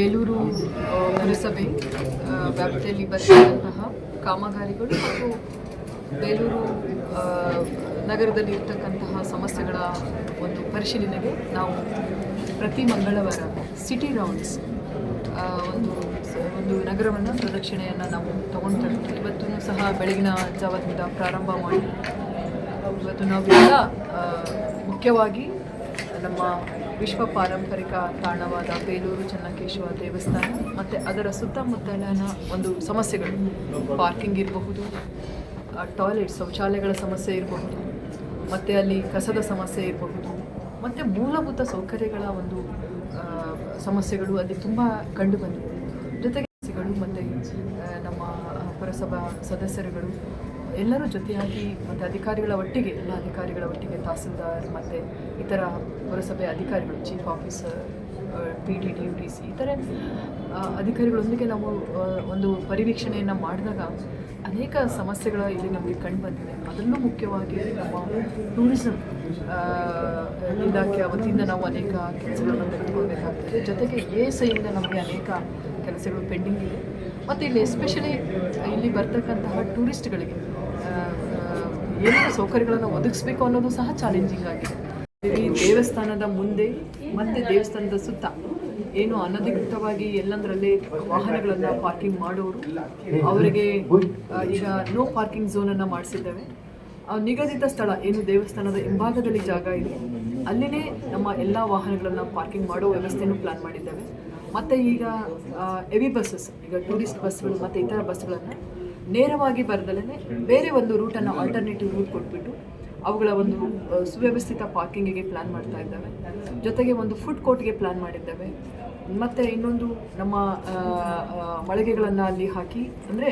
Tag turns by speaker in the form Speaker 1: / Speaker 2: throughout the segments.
Speaker 1: ಬೇಲೂರು ಪುರಸಭೆ ವ್ಯಾಪ್ತಿಯಲ್ಲಿ ಬರ್ತಕ್ಕಂತಹ ಕಾಮಗಾರಿಗಳು ಮತ್ತು ಬೇಲೂರು ನಗರದಲ್ಲಿ ಇರ್ತಕ್ಕಂತಹ ಸಮಸ್ಯೆಗಳ ಒಂದು ಪರಿಶೀಲನೆಗೆ ನಾವು ಪ್ರತಿ ಮಂಗಳವಾರ ಸಿಟಿ ರೌಂಡ್ಸ್ ಒಂದು ಒಂದು ನಗರವನ್ನು ಪ್ರದಕ್ಷಿಣೆಯನ್ನು ನಾವು ತಗೊಂಡು ಇವತ್ತೂ ಸಹ ಬೆಳಗಿನ ಜಾವದಿಂದ ಪ್ರಾರಂಭ ಮಾಡಿ ಇವತ್ತು ನಾವೆಲ್ಲ ಮುಖ್ಯವಾಗಿ ನಮ್ಮ ವಿಶ್ವ ಪಾರಂಪರಿಕ ತಾಣವಾದ ಬೇಲೂರು ಚೆನ್ನಕೇಶವ ದೇವಸ್ಥಾನ, ಮತ್ತು ಅದರ ಸುತ್ತಮುತ್ತಲಿನ ಒಂದು ಸಮಸ್ಯೆಗಳು. ಪಾರ್ಕಿಂಗ್ ಇರಬಹುದು ಟಾಯ್ಲೆಟ್ ಶೌಚಾಲಯಗಳ ಸಮಸ್ಯೆ ಇರಬಹುದು, ಮತ್ತು ಅಲ್ಲಿ ಕಸದ ಸಮಸ್ಯೆ ಇರಬಹುದು, ಮತ್ತು ಮೂಲಭೂತ ಸೌಕರ್ಯಗಳ ಒಂದು ಸಮಸ್ಯೆಗಳು ಅಲ್ಲಿ ತುಂಬ ಕಂಡುಬಂದಿದೆ ಜೊತೆಗೆ ಮತ್ತು ನಮ್ಮ ಪುರಸಭಾ ಸದಸ್ಯರುಗಳು ಎಲ್ಲರೂ ಜೊತೆಯಾಗಿ ಮತ್ತು ಅಧಿಕಾರಿಗಳ ಒಟ್ಟಿಗೆ, ಎಲ್ಲ ಅಧಿಕಾರಿಗಳ ಒಟ್ಟಿಗೆ ತಹಸೀಲ್ದಾರ್ ಮತ್ತು ಇತರ ಪುರಸಭೆ ಅಧಿಕಾರಿಗಳು chief officer P T D U T C ಈ ಥರ ಅಧಿಕಾರಿಗಳೊಂದಿಗೆ ನಾವು ಒಂದು ಪರಿವೀಕ್ಷಣೆಯನ್ನು ಮಾಡಿದಾಗ ಅನೇಕ ಸಮಸ್ಯೆಗಳ ಇಲ್ಲಿ ನಮಗೆ ಕಂಡು ಬಂದಿದೆ. ಅದರಲ್ಲೂ ಮುಖ್ಯವಾಗಿ ನಮ್ಮ ಟೂರಿಸಂ ಇಲಾಖೆ ವತಿಯಿಂದ ನಾವು ಅನೇಕ ಕೆಲಸಗಳನ್ನು ತೆಗೆದುಕೊಳ್ಬೇಕಾಗ್ತದೆ. ಜೊತೆಗೆ ಎ ಎಸ್ ಐಯಿಂದ ನಮಗೆ ಅನೇಕ ಕೆಲಸಗಳು ಪೆಂಡಿಂಗ್ ಇದೆ. ಮತ್ತು ಇಲ್ಲಿ ಎಸ್ಪೆಷಲಿ ಇಲ್ಲಿ ಬರ್ತಕ್ಕಂತಹ ಟೂರಿಸ್ಟ್ಗಳಿಗೆ ಏನೇನು ಸೌಕರ್ಯಗಳನ್ನು ಒದಗಿಸ್ಬೇಕು ಅನ್ನೋದು ಸಹ ಚಾಲೆಂಜಿಂಗ್ ಆಗಿದೆ. ಈ ದೇವಸ್ಥಾನದ ಮುಂದೆ ಮತ್ತೆ ದೇವಸ್ಥಾನದ ಸುತ್ತ ಏನು ಅನಧಿಕೃತವಾಗಿ ಎಲ್ಲಂದ್ರಲ್ಲೇ ವಾಹನಗಳನ್ನು ಪಾರ್ಕಿಂಗ್ ಮಾಡೋರು, ಅವರಿಗೆ ಈಗ ನೋ ಪಾರ್ಕಿಂಗ್ ಝೋನನ್ನು ಮಾಡಿಸಿದ್ದೇವೆ. ನಿಗದಿತ ಸ್ಥಳ ಏನು ದೇವಸ್ಥಾನದ ಹಿಂಭಾಗದಲ್ಲಿ ಜಾಗ ಇದೆ, ಅಲ್ಲಿನೇ ನಮ್ಮ ಎಲ್ಲ ವಾಹನಗಳನ್ನು ಪಾರ್ಕಿಂಗ್ ಮಾಡೋ ವ್ಯವಸ್ಥೆಯನ್ನು ಪ್ಲಾನ್ ಮಾಡಿದ್ದೇವೆ. ಮತ್ತೆ ಈಗ ಹೆವಿ ಬಸ್ಸಸ್ ಈಗ ಟೂರಿಸ್ಟ್ ಬಸ್ಗಳು ಮತ್ತೆ ಇತರ ಬಸ್ಗಳನ್ನು ನೇರವಾಗಿ ಬರದಲ್ಲೇ ಬೇರೆ ಒಂದು ರೂಟನ್ನು ಆಲ್ಟರ್ನೇಟಿವ್ ರೂಟ್ ಕೊಟ್ಬಿಟ್ಟು ಅವುಗಳ ಒಂದು ಸುವ್ಯವಸ್ಥಿತ ಪಾರ್ಕಿಂಗಿಗೆ ಪ್ಲ್ಯಾನ್ ಮಾಡ್ತಾ ಇದ್ದಾವೆ. ಜೊತೆಗೆ ಒಂದು ಫುಡ್ ಕೋರ್ಟ್ಗೆ ಪ್ಲ್ಯಾನ್ ಮಾಡಿದ್ದೇವೆ. ಮತ್ತು ಇನ್ನೊಂದು ನಮ್ಮ ಮಳಿಗೆಗಳನ್ನು ಅಲ್ಲಿ ಹಾಕಿ, ಅಂದರೆ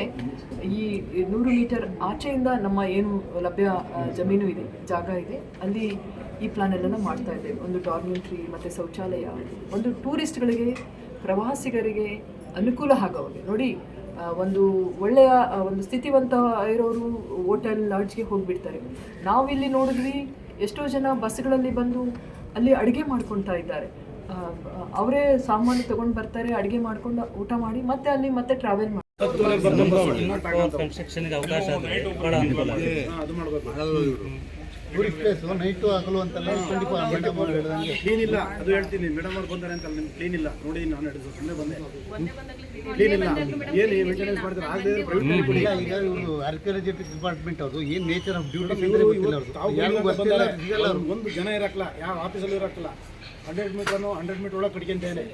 Speaker 1: ಈ ನೂರು ಮೀಟರ್ ಆಚೆಯಿಂದ ನಮ್ಮ ಏನು ಲಭ್ಯ ಜಮೀನು ಇದೆ, ಜಾಗ ಇದೆ, ಅಲ್ಲಿ ಈ ಪ್ಲಾನ್ ಎಲ್ಲ ಮಾಡ್ತಾ ಇದ್ದೇವೆ. ಒಂದು ಡಾರ್ಮೆಂಟ್ರಿ ಮತ್ತು ಶೌಚಾಲಯ, ಒಂದು ಟೂರಿಸ್ಟ್ಗಳಿಗೆ ಪ್ರವಾಸಿಗರಿಗೆ ಅನುಕೂಲ ಆಗೋವಾಗೆ. ನೋಡಿ ಒಂದು ಒಳ್ಳೆಯ ಒಂದು ಸ್ಥಿತಿವಂತ ಇರೋರು ಹೋಟೆಲ್ ಲಾಡ್ಜ್ಗೆ ಹೋಗಿಬಿಡ್ತಾರೆ. ನಾವಿಲ್ಲಿ ನೋಡಿದ್ವಿ ಎಷ್ಟೋ ಜನ ಬಸ್ಗಳಲ್ಲಿ ಬಂದು ಅಲ್ಲಿ ಅಡುಗೆ ಮಾಡ್ಕೊತಾ ಇದ್ದಾರೆ. ಅವರೇ ಸಾಮಾನು ತಗೊಂಡು ಬರ್ತಾರೆ ಅಡುಗೆ ಮಾಡ್ಕೊಂಡು ಊಟ ಮಾಡಿ ಮತ್ತೆ ಅಲ್ಲಿ ಮತ್ತೆ ಟ್ರಾವೆಲ್ ಮಾಡಿ.
Speaker 2: ಕನ್ಸ್ಟ್ರಕ್ಷನ್ಗೆ ಅವಕಾಶ
Speaker 3: ಟೂರಿಸ್ಟ್ ಪ್ಲೇಸ್ ನೈಟು ಹಗಲು ಅಂತೆಲ್ಲ ಟ್ವೆಂಟಿ ಫೋರ್ ಮೇಡಮ್ ಅವ್ರು ಹೇಳ್ದಂಗೆ
Speaker 4: ಕ್ಲೀನ್ ಇಲ್ಲ ಅದು ಹೇಳ್ತೀನಿ. ಮೇಡಮ್ ಅವ್ರು ಬಂದಾರೆ ಅಂತ ನಿಮ್ಗೆ ಕ್ಲೀನ್ ಇಲ್ಲ. ನೋಡಿ ನಾನು ಹಿಡಿದು ಸುಮ್ಮನೆ ಬಂದೆ ಕ್ಲೀನ್ ಇಲ್ಲ. ಏನು ಮೇಂಟೆನೆನ್ಸ್ ಮಾಡ್ತಾರೆ? ಆಗದೆ ಪ್ರೈವೇಟ್
Speaker 3: ಈಗ ಈಗ ಇವರು ಆರ್ಕಿಯಾಲಜಿಟಿಕ್ ಡಿಪಾರ್ಟ್ಮೆಂಟ್ ಅವರು. ಏನು ನೇಚರ್ ಆಫ್ ಡ್ಯೂಟಿ ಅಂದ್ರೆ ಗೊತ್ತಿಲ್ಲ
Speaker 4: ತಾವು
Speaker 3: ಅವ್ರಿಗೆ ಯಾರಿಗೂ ಗೊತ್ತಿಲ್ಲ ಸಿಗಲ್ಲ ಅವ್ರು.
Speaker 4: ಒಂದು ಜನ ಇರಕ್ಕಲ್ಲ ಯಾವ ಆಫೀಸಲ್ಲೂ ಇರಕ್ಕಲ್ಲ ಹಂಡ್ರೆಡ್ ಮೀಟರ್ನು ಹಂಡ್ರೆಡ್ ಮೀಟರ್ ಒಳಗೆ ಕಟ್ಕೊಂತೇನೆ